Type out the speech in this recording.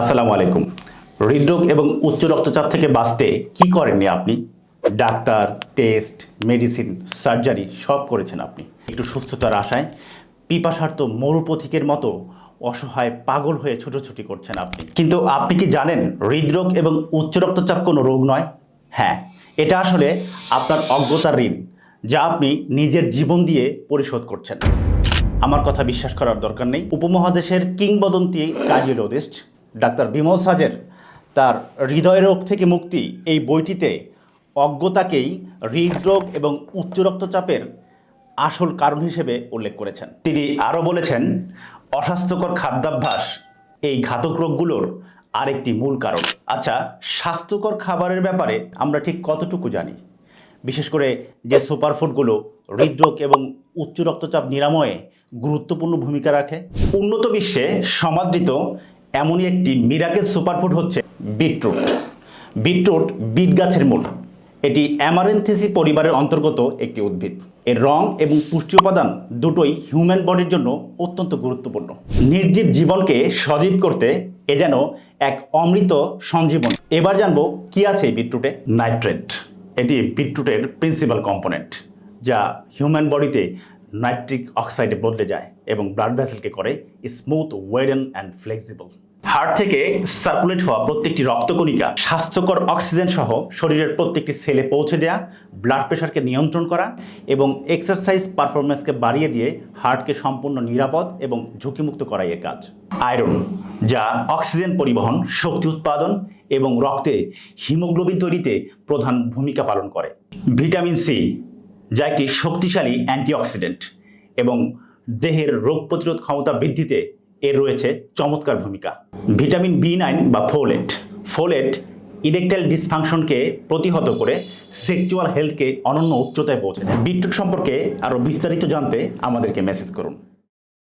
আসসালামু আলাইকুম। হৃদরোগ এবং উচ্চ রক্তচাপ থেকে বাঁচতে কি করেননি আপনি? ডাক্তার, টেস্ট, মেডিসিন, সার্জারি সব করেছেন আপনি। একটু সুস্থতার আশায় পিপাসার্থ মরুপথিকের মতো অসহায় পাগল হয়ে ছোটাছুটি করছেন আপনি। কিন্তু আপনি কি জানেন হৃদরোগ এবং উচ্চ রক্তচাপ কোনো রোগ নয়? হ্যাঁ এটা আসলে আপনার অজ্ঞতার ঋণ, যা আপনি নিজের জীবন দিয়ে পরিশোধ করছেন। আমার কথা বিশ্বাস করার দরকার নেই। উপমহাদেশের কিংবদন্তি কার্ডিওলজিস্ট ডাক্তার বিমল সাজের তার হৃদয় রোগ থেকে মুক্তি এই বইটিতে অজ্ঞতাকেই হৃদরোগ এবং উচ্চ রক্তচাপের আসল কারণ হিসেবে উল্লেখ করেছেন। তিনি আরও বলেছেন, অস্বাস্থ্যকর খাদ্যাভ্যাস এই ঘাতক রোগগুলোর আরেকটি মূল কারণ। আচ্ছা স্বাস্থ্যকর খাবারের ব্যাপারে আমরা ঠিক কতটুকু জানি? বিশেষ করে যে সুপারফুডগুলো হৃদরোগ এবং উচ্চ রক্তচাপ নিরাময়ে গুরুত্বপূর্ণ ভূমিকা রাখে। উন্নত বিশ্বে সমাদৃত এমনই একটি মিরাকেল সুপারফুড হচ্ছে বিটরুট বিটরুট বিট গাছের মূল এটি অ্যামারেন্থেসি পরিবারের অন্তর্গত একটি উদ্ভিদ। এর রং এবং পুষ্টি উপাদান দুটোই হিউম্যান বডির জন্য অত্যন্ত গুরুত্বপূর্ণ। নির্জীব জীবনকে সজীব করতে এ যেন এক অমৃত সঞ্জীবন। এবার জানব কি আছে এই বিটরুটে নাইট্রেট এটি বিটরুটের প্রিন্সিপাল কম্পোনেন্ট যা হিউম্যান বডিতে নাইট্রিক অক্সাইডে বদলে যায় এবং ব্লাড ভেসেলকে করে smooth widen and flexible heart থেকে সার্কুলেট হওয়া প্রত্যেকটি রক্তকণিকা স্বাস্থ্যকর অক্সিজেন সহ শরীরের প্রত্যেকটি সেলে পৌঁছে দেওয়া ব্লাড প্রেশারকে নিয়ন্ত্রণ করা এবং এক্সারসাইজ পারফরমেন্সকে বাড়িয়ে দিয়ে হার্টকে সম্পূর্ণ নিরাপদ এবং ঝুঁকিমুক্ত করাই এর কাজ। আয়রন যা অক্সিজেন পরিবহন, শক্তি উৎপাদন এবং রক্তে হিমোগ্লোবিন তৈরিতে প্রধান ভূমিকা পালন করে। ভিটামিন সি যা একটি শক্তিশালী অ্যান্টিঅক্সিডেন্ট এবং দেহের রোগ প্রতিরোধ ক্ষমতা বৃদ্ধিতে এর রয়েছে চমৎকার ভূমিকা। ভিটামিন বি নাইন বা ফোলেট ফোলেট ইরেকটাইল ডিসফাংশনকে প্রতিহত করে সেক্সুয়াল হেলথকে অনন্য উচ্চতায় পৌঁছে বিটরুট সম্পর্কে আরও বিস্তারিত জানতে আমাদেরকে মেসেজ করুন।